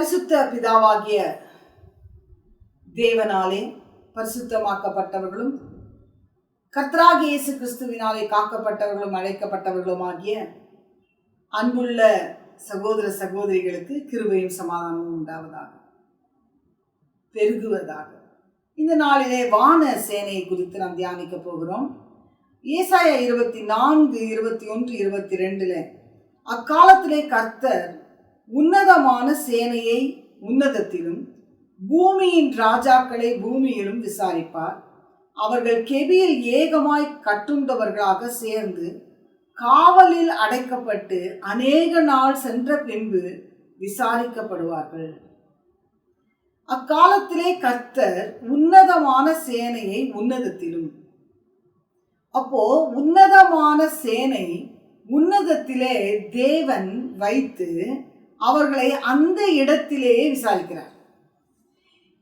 பரிசுத்த பிதாவாகிய தேவனாலே பரிசுத்தமாக்கப்பட்டவர்களும் கர்த்தராகி இயேசு கிறிஸ்துவினாலே காக்கப்பட்டவர்களும் அழைக்கப்பட்டவர்களும் ஆகிய அன்புள்ள சகோதர சகோதரிகளுக்கு கிருபையும் சமாதானமும் உண்டாவதாக பெருகுவதாக. இந்த நாளிலே வான சேனையை குறித்து நாம் தியானிக்க போகிறோம். ஏசாய இருபத்தி நான்கு இருபத்தி ஒன்று இருபத்தி ரெண்டுல அக்காலத்திலே கர்த்தர் உன்னதமான சேனையை உன்னதத்திலும் பூமியின் ராஜாக்களை பூமியிலும் விசாரிப்பார். அவர்கள் கெபியில் ஏகமாய் கட்டுண்டவர்களாக சேர்ந்து காவலில் அடைக்கப்பட்டு அநேக நாள் சென்ற பின்பு விசாரிக்கப்படுவார்கள். அக்காலத்திலே கர்த்தர் உன்னதமான சேனையை உன்னதத்திலும். அப்போ உன்னதமான சேனை உன்னதத்திலே தேவன் வைத்து அவர்களை அந்த இடத்திலேயே விசாரிக்கிறார்.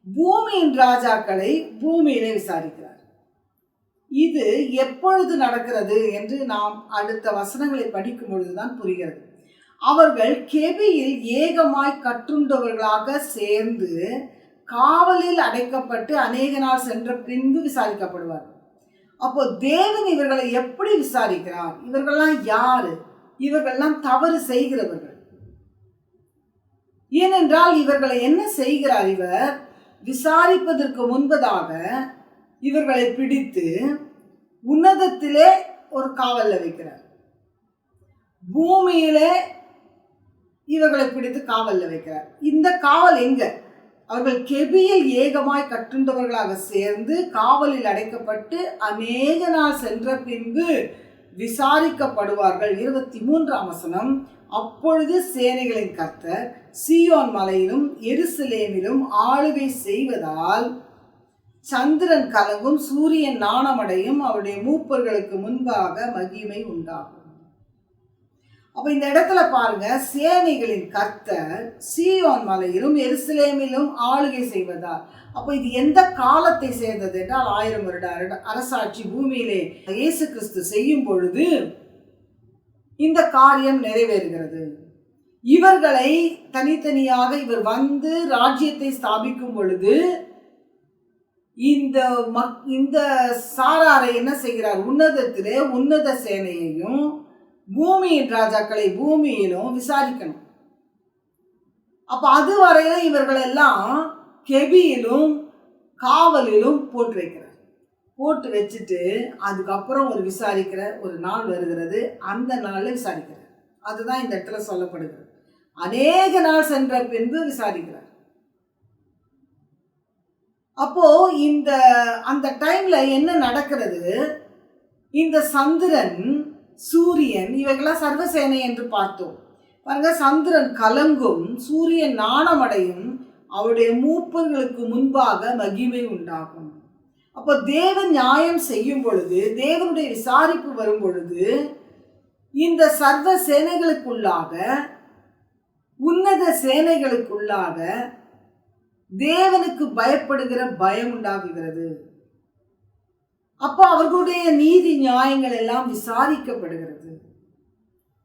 பூமியின் ராஜாக்களை பூமியிலே விசாரிக்கிறார். இது எப்பொழுது நடக்கிறது என்று நாம் அடுத்த வசனங்களை படிக்கும் பொழுதுதான் புரிகிறது. அவர்கள் கெபியில் ஏகமாய் கற்றுண்டவர்களாக சேர்ந்து காவலில் அடைக்கப்பட்டு அநேக நாள் சென்ற பின்பு விசாரிக்கப்படுவார்கள் அப்போ தேவன் இவர்களை எப்படி விசாரிக்கிறார்? இவர்கள்லாம் யாரு? இவர்கள்லாம் தவறு செய்கிறவர்கள். ஏனென்றால் இவர்களை என்ன செய்கிறார் இவர்? விசாரிப்பதற்கு முன்பதாக இவர்களை பிடித்து உன்னதத்திலே ஒரு காவலில் வைக்கிறார். பூமியிலே இவர்களை பிடித்து காவலில் வைக்கிறார். இந்த காவல் எங்க? அவர்கள் கெபியில் ஏகமாய் கட்டுண்டவர்களாக சேர்ந்து காவலில் அடைக்கப்பட்டு அநேக நாள் சென்ற பின்பு விசாரிக்கப்படுவார்கள். இருபத்தி மூன்றாம் வசனம். அப்பொழுது சேனைகளின் கர்த்தர் சியோன் மலையிலும் எருசலேமிலும் ஆளுகை செய்வதால் சந்திரன் கலங்கும் சூரியன் நாணமடையும் அவருடைய மூப்பர்களுக்கு முன்பாக மகிமை உண்டாகும். அப்ப இந்த இடத்துல பாருங்க சேனைகளின் கர்த்தர் சீயோன் மலையிலும் எருசலேமிலும் ஆளுகை செய்வதால் அப்போ இது எந்த காலத்தை சேர்ந்தது என்றால் ஆயிரம் வருட அரசாட்சி பூமியிலே இயேசு கிறிஸ்து செய்யும் பொழுது இந்த காரியம் நிறைவேறுகிறது. இவர்களை தனித்தனியாக இவர் வந்து ராஜ்யத்தை ஸ்தாபிக்கும் பொழுது இந்த மக் இந்த சாராரை என்ன செய்கிறார்? உன்னதத்திலே உன்னத சேனையையும் பூமியின் ராஜாக்களை பூமியிலும் விசாரிக்கணும். அப்போ அது வரையில இவர்கள் எல்லாம் கெபியிலும் காவலிலும் போட்டு வைக்கிறார் போட்டு வச்சுட்டு அதுக்கப்புறம் ஒரு விசாரிக்கிற ஒரு நாள் வருகிறது. அந்த நாளில் விசாரிக்கிறார். அதுதான் இந்த இடத்துல சொல்லப்படுகிறது. அநேக நாள் சென்ற பின்பு விசாரிக்கிறார். அப்போ இந்த அந்த டைம்ல என்ன நடக்கிறது? இந்த சந்திரன் சூரியன் இவைகளாம் சர்வசேனை என்று பார்த்தோம். பாருங்க சந்திரன் கலங்கும் சூரியன் நாணமடையும் அவருடைய மூப்பர்களுக்கு முன்பாக மகிமை உண்டாகும். அப்போ தேவன் நியாயம் செய்யும் பொழுது தேவனுடைய விசாரிப்பு வரும் பொழுது இந்த சர்வ சேனைகளுக்குள்ளாக உன்னத சேனைகளுக்குள்ளாக தேவனுக்கு பயப்படுகிற பயம் உண்டாகுகிறது. அப்போ அவர்களுடைய நீதி நியாயங்கள் எல்லாம் விசாரிக்கப்படுகிறது.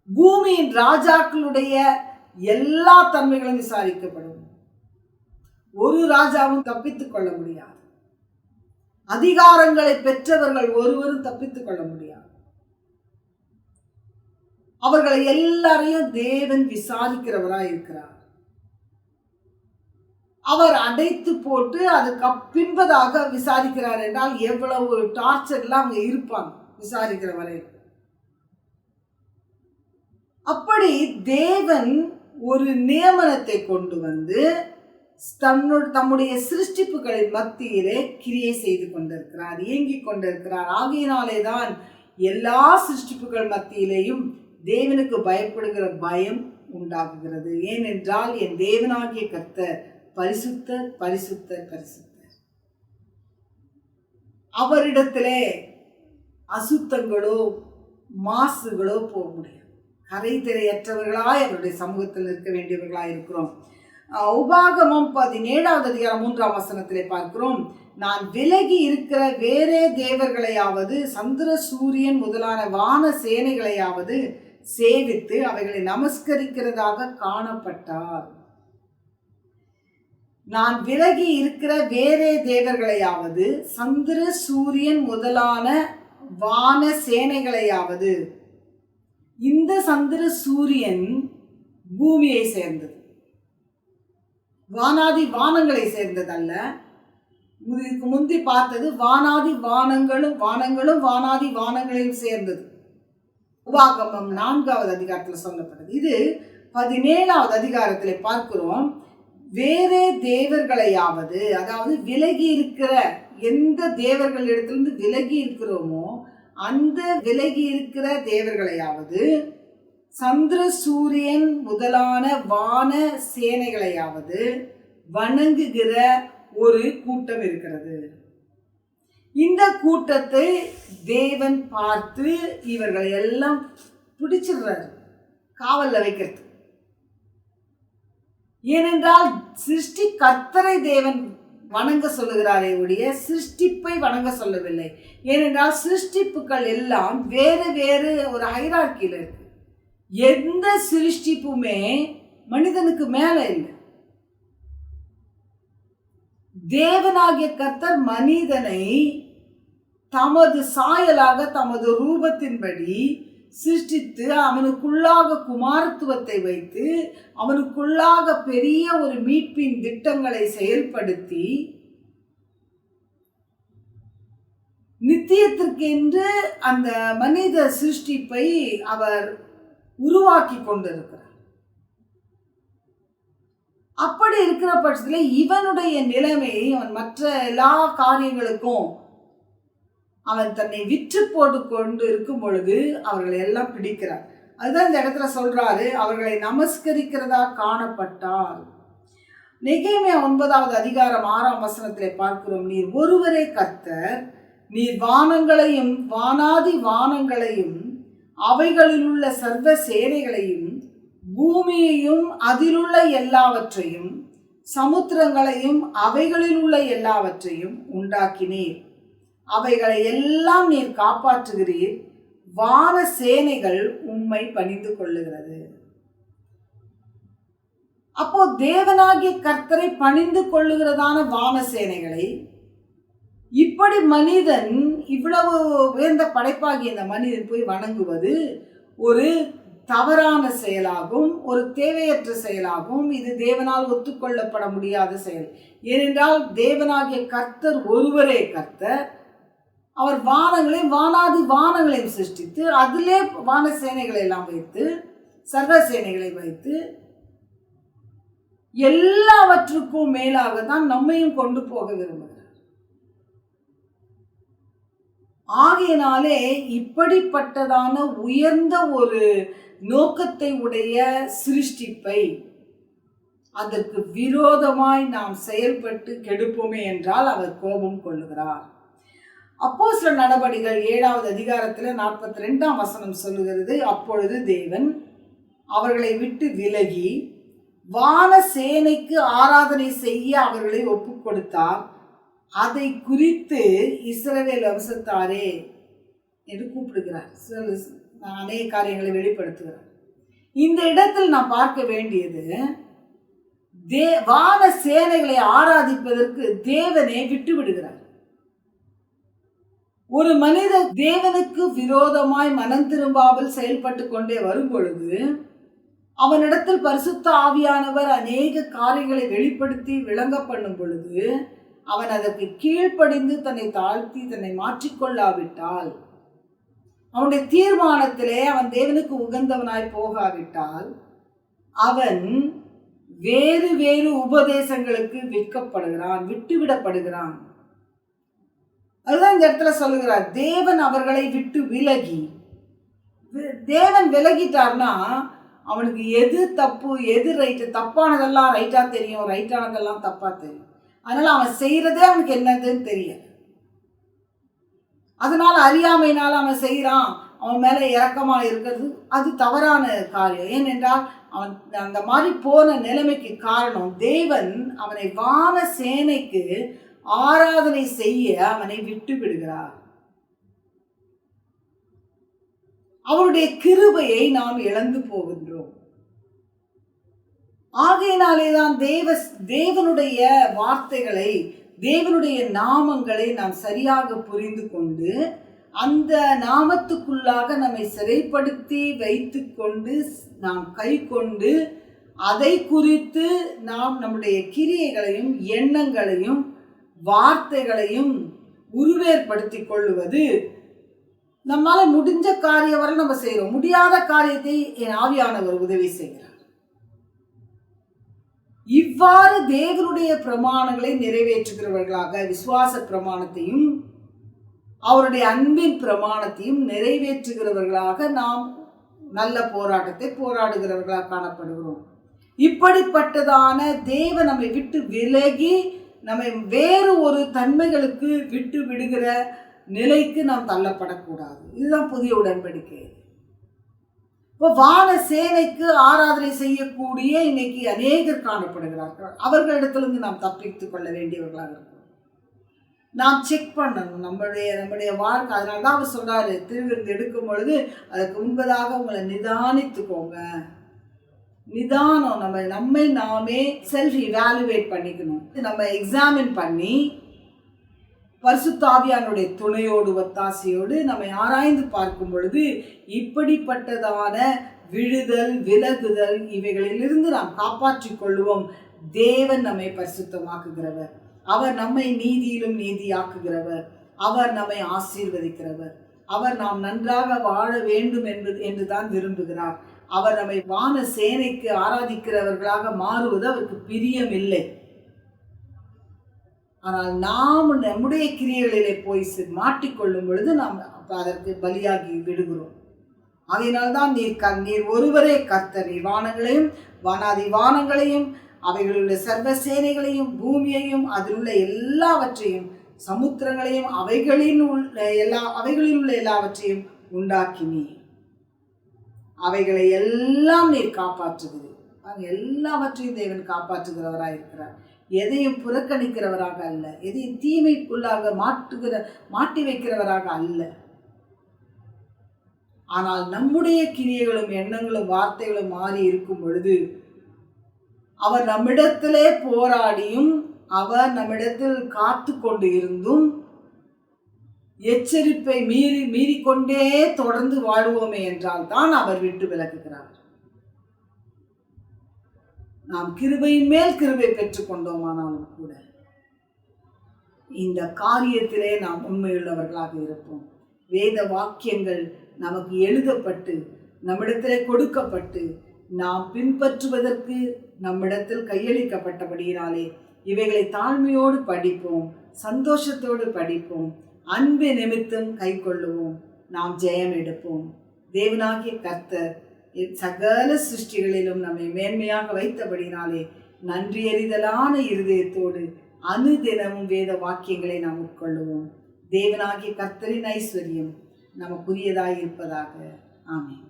பூமியின் ராஜாக்களுடைய எல்லா தன்மைகளும் விசாரிக்கப்படும். ஒரு ராஜாவும் தப்பித்துக் கொள்ள முடியாது. அதிகாரங்களை பெற்றவர்கள் ஒருவரும் தப்பித்துக் கொள்ள முடியாது. அவர்களை எல்லாரையும் தேவன் விசாரிக்கிறவராய் இருக்கிறார். அவர் அடைத்து போட்டு அதுக்கு பின்பதாக விசாரிக்கிறார் என்றால் எவ்வளவு ஒரு டார்ச்சர்லாம் அவங்க இருப்பாங்க விசாரிக்கிற வரை அப்படி தேவன் ஒரு நியமனத்தை கொண்டு வந்து தன்னோட தம்முடைய சிருஷ்டிப்புகளின் மத்தியிலே கிரியை செய்து கொண்டிருக்கிறார் இயங்கிக் கொண்டிருக்கிறார். ஆகையினாலே தான் எல்லா சிருஷ்டிப்புகள் மத்தியிலேயும் தேவனுக்கு பயப்படுகிற பயம் உண்டாகுகிறது. ஏனென்றால் என் தேவனாகிய கர்த்தர் பரிசுத்தர் பரிசுத்தர் பரிசுத்தர். அவரிடத்திலே அசுத்தங்களோ மாசுகளோ போக முடியாது. கரை திரையற்றவர்களாய் அவருடைய சமூகத்தில் இருக்க வேண்டியவர்களாய் இருக்கிறோம். உபாகமம் பதினேழாவது அதிகாரம் மூன்றாம் வசனத்திலே பார்க்கிறோம். நான் விலகி இருக்கிற வேறே தேவர்களையாவது சந்திர சூரியன் முதலான வான சேனைகளையாவது சேவித்து அவைகளை நமஸ்கரிக்கிறதாக காணப்பட்டார். நான் விலகி இருக்கிற வேறே தேவர்களையாவது சந்திர சூரியன் முதலான வான சேனைகளையாவது இந்த சந்திர சூரியன் பூமியை சேர்ந்தது. வானாதி வானங்களை சேர்ந்ததல்ல. இதுக்கு முந்தி பார்த்தது வானாதி வானங்களும் வானங்களும் வானாதி வானங்களையும் சேர்ந்தது. உபாகமம் நான்காவது அதிகாரத்தில் சொல்லப்படுது இது பதினேழாவது அதிகாரத்தில் பார்க்கிறோம். வேறே தேவர்களையாவது அதாவது விலகி இருக்கிற எந்த தேவர்களிடத்திலிருந்து விலகி இருக்கிறோமோ அந்த விலகி இருக்கிற தேவர்களையாவது சந்திர சூரியன் முதலான வான சேனைகளையாவது வணங்குகிற ஒரு கூட்டம் இருக்கிறது. இந்த கூட்டத்தை தேவன் பார்த்து இவர்களை எல்லாம் பிடிச்சிடுறாரு காவலில் வைக்கிறது ஏனென்றால் சிருஷ்டி கர்த்தரை தேவன் வணங்க சொல்லுகிறாரே ஒழிய சிருஷ்டிப்பை வணங்க சொல்லவில்லை. ஏனென்றால் சிருஷ்டிப்புகள் எல்லாம் வேறு வேறு ஒரு ஹைரார்க்கியில் இருக்கு. எந்த சிருஷ்டிப்புமே மனிதனுக்கு மேலே இல்லை. தேவனாகிய கர்த்தர் மனிதனை தமது சாயலாக தமது ரூபத்தின்படி சிருஷ்டித்து அவனுக்குள்ளாக குமாரத்துவத்தை வைத்து அவனுக்குள்ளாக பெரிய ஒரு மீட்பின் திட்டங்களை செயல்படுத்தி நித்தியத்திற்கென்று அந்த மனித சிருஷ்டிப்பை அவர் உருவாக்கி கொண்டிருக்கிறார். அப்படி இருக்கிற பட்சத்தில் இவனுடைய நிலைமை அவன் மற்ற எல்லா காரியங்களுக்கும் அவன் தன்னை விற்று போட்டு கொண்டு இருக்கும் பொழுது அவர்களை எல்லாம் பிடிக்கிறார். அதுதான் இந்த இடத்துல சொல்றாரு அவர்களை நமஸ்கரிக்கிறதா காணப்பட்டால். நெகேமியா ஒன்பதாவது அதிகாரம் ஆறாம் வசனத்திலே பார்க்கிறோம் நீர் ஒருவரே கர்த்தர் நீர் வானங்களையும் வானாதி வானங்களையும் அவைகளில் உள்ள சர்வ சேனைகளையும் பூமியையும் அதிலுள்ள எல்லாவற்றையும் சமுத்திரங்களையும் அவைகளில் உள்ள எல்லாவற்றையும் உண்டாக்கினீர். அவைகளை எல்லாம் நீர் காப்பாற்றுகிறீர். வான சேனைகள் உண்மை பணிந்து கொள்ளுகிறது. அப்போ தேவனாகிய கர்த்தரை பணிந்து கொள்ளுகிறதான வான சேனைகளை இப்படி மனிதன் இவ்வளவு உயர்ந்த படைப்பாகிய இந்த மனிதன் போய் வணங்குவது ஒரு தவறான செயலாகும் ஒரு தேவையற்ற செயலாகும். இது தேவனால் ஒத்துக்கொள்ளப்பட முடியாத செயல். ஏனென்றால் தேவனாகிய கர்த்தர் ஒருவரே கர்த்தர். அவர் வானங்களையும் வானாதி வானங்களையும் சிருஷ்டித்து அதிலே வான சேனைகளை எல்லாம் வைத்து சர்வ சேனைகளை வைத்து எல்லாவற்றுக்கும் மேலாக தான் நம்மையும் கொண்டு போக விரும்புகிறார். ஆகையினாலே இப்படிப்பட்டதான உயர்ந்த ஒரு நோக்கத்தை உடைய சிருஷ்டிப்பை அதற்கு விரோதமாய் நாம் செயல்பட்டு கெடுப்போமே என்றால் அவர் கோபம் கொள்ளுகிறார். அப்போ சில நடவடிகள் ஏழாவது அதிகாரத்தில் நாற்பத்தி ரெண்டாம் வசனம் சொல்லுகிறது அப்பொழுது தேவன் அவர்களை விட்டு விலகி வான சேனைக்கு ஆராதனை செய்ய அவர்களை ஒப்பு கொடுத்தார் அதை குறித்து இஸ்ரவேல் வம்சத்தாரே என்று கூப்பிடுகிறார். அநேக காரியங்களை வெளிப்படுத்துகிறார் இந்த இடத்தில் நான் பார்க்க வேண்டியது தே வான சேனைகளை ஆராதிப்பதற்கு தேவனே விட்டு விடுகிறார் ஒரு மனித தேவனுக்கு விரோதமாய் மனம் திரும்பாமல் செயல்பட்டு கொண்டே வரும் பொழுது அவனிடத்தில் பரிசுத்த ஆவியானவர் அநேக காரியங்களை வெளிப்படுத்தி விளங்க பண்ணும் பொழுது அவன் அதற்கு கீழ்ப்படிந்து தன்னை தாழ்த்தி தன்னை மாற்றிக்கொள்ளாவிட்டால் அவனுடைய தீர்மானத்திலே அவன் தேவனுக்கு உகந்தவனாய் போகாவிட்டால் அவன் வேறு வேறு உபதேசங்களுக்கு விற்கப்படுகிறான் விட்டுவிடப்படுகிறான். அதுதான் இந்த இடத்துல சொல்லுகிறார். தேவன் அவர்களை விட்டு விலகி தேவன் விலகிட்டார்னா அவனுக்கு எது தப்பு எது ரைட்டு தப்பானதெல்லாம் ரைட்டாக தெரியும் ரைட்டானதெல்லாம் தப்பாக தெரியும். அதனால் அவன் செய்கிறதே அவனுக்கு என்னதுன்னு தெரியும் அதனால் அறியாமையினால் அவன் செய்கிறான் அவன் மேலே இறக்கமாக இருக்கிறது அது தவறான காரியம். ஏனென்றால் அவன் அந்த மாதிரி போன நிலைமைக்கு காரணம் தேவன் அவனை வான சேனைக்கு ஆராதனை செய்ய அவனை விட்டு விடுகிறார். அவருடைய கிருபையை நாம் இழந்து போகின்றோம். ஆகையினாலே தான் தேவ தேவனுடைய வார்த்தைகளை தேவனுடைய நாமங்களை நாம் சரியாக புரிந்து கொண்டு அந்த நாமத்துக்குள்ளாக நம்மை சிறைப்படுத்தி வைத்து கொண்டு நாம் கை கொண்டு அதை குறித்து நாம் நம்முடைய கிரியைகளையும் எண்ணங்களையும் வார்த்தைகளையும் உருவேற்படுத்தி கொள்ளுவது நம்மால் முடிஞ்ச காரியம் வரை நம்ம செய்கிறோம் முடியாத காரியத்தை என் ஆவியானவர் உதவி செய்கிறார். இவ்வாறு தேவனுடைய பிரமாணங்களை நிறைவேற்றுகிறவர்களாக விசுவாச பிரமாணத்தையும் அவருடைய அன்பின் பிரமாணத்தையும் நிறைவேற்றுகிறவர்களாக நாம் நல்ல போராட்டத்தை போராடுகிறவர்களாக காணப்படுகிறோம். இப்படிப்பட்டதான தேவ நம்மை விட்டு விலகி நம்மை வேறு ஒரு தன்மைகளுக்கு விட்டு விடுகிற நிலைக்கு நாம் தள்ளப்படக்கூடாது. இதுதான் புதிய உடன்படிக்கை. இப்போ வான சேனைக்கு ஆராதனை செய்யக்கூடிய இன்னைக்கு அநேகர் காணப்படுகிறார்கள். அவர்களிடத்திலிருந்து நாம் தப்பித்துக் கொள்ள வேண்டியவர்களாக இருக்கிறோம் நாம் செக் பண்ணணும். நம்மளுடைய நம்முடைய வாழ்க்கை. அதனால தான் அவர் சொல்றாரு திருவிருந்து எடுக்கும் பொழுது அதுக்கு முன்பதாக உங்களை நிதானித்துக்கோங்க. நிதானம் நம்ம நம்மை நாமே செல்ஃப் இவாலுவேட் பண்ணிக்கணும். நம்ம எக்ஸாமின் பண்ணி பரிசுத்தாவியானுடைய துணையோடு ஒத்தாசையோடு நம்மை ஆராய்ந்து பார்க்கும் பொழுது இப்படிப்பட்டதான விழுதல் விலகுதல் இவைகளிலிருந்து நாம் காப்பாற்றிக் கொள்வோம் தேவன் நம்மை பரிசுத்தமாக்குகிறவர். அவர் நம்மை நீதியிலும் நீதியாக்குகிறவர். அவர் நம்மை ஆசீர்வதிக்கிறவர். அவர் நாம் நன்றாக வாழ வேண்டும் என்பது என்று தான் விரும்புகிறார். அவர் நம்மை வான சேனைக்கு ஆராதிக்கிறவர்களாக மாறுவது அவருக்கு பிரியமில்லை. ஆனால் நாம் நம்முடைய கிரியைகளிலே போய் மாட்டிக்கொள்ளும் பொழுது நாம் அதற்கு பலியாகி விடுகிறோம். அதனால்தான் நீர் க நீர் ஒருவரே கர்த்தர். வானங்களையும் வானாதி வானங்களையும் அவைகளுள்ள சர்வ சேனைகளையும் பூமியையும் அதில் உள்ள எல்லாவற்றையும் சமுத்திரங்களையும் அவைகளின் உள்ள எல்லா அவைகளில் உள்ள எல்லாவற்றையும் உண்டாக்கினீர் அவைகளை எல்லாம் நீர் காப்பாற்றுகிறீர். எல்லாவற்றையும் தேவன் காப்பாற்றுகிறவராக இருக்கிறார் எதையும் புறக்கணிக்கிறவராக அல்ல. எதையும் தீமைக்குள்ளாக மாட்டுகிற மாட்டி வைக்கிறவராக அல்ல. ஆனால் நம்முடைய கிரியைகளும் எண்ணங்களும் வார்த்தைகளும் மாறி இருக்கும் பொழுது அவர் நம்மிடத்திலே போராடியும் அவர் நம்மிடத்தில் காத்து கொண்டு இருந்தும் எச்சரிப்பை மீறி மீறிக்கொண்டே தொடர்ந்து வாழ்வோமே என்றால் தான் அவர் விட்டு விலகுகிறார். நாம் கிருபையின் மேல் கிருபை பெற்றுக்கொண்டோமானாலும் கூட இந்த காரியத்திலே நாம் உண்மையுள்ளவர்களாக இருப்போம். வேத வாக்கியங்கள் நமக்கு எழுதப்பட்டு நம்மிடத்திலே கொடுக்கப்பட்டு நாம் பின்பற்றுவதற்கு நம்மிடத்தில் கையளிக்கப்பட்டபடியினாலே இவைகளை தாழ்மையோடு படிப்போம் சந்தோஷத்தோடு படிப்போம் அன்பு நிமித்தம் கைக்கொள்ளுவோம் நாம் ஜெயம் எடுப்போம். தேவனாகிய கர்த்தர் சகல சிருஷ்டிகளிலும் நம்மை மேன்மையாக வைத்தபடினாலே நன்றியறிதலான இருதயத்தோடு அனுதினமும் வேத வாக்கியங்களை நாம் உட்கொள்ளுவோம். தேவனாகிய கத்தரின் ஐஸ்வர்யம் நமக்குரியதாக இருப்பதாக ஆமேன்.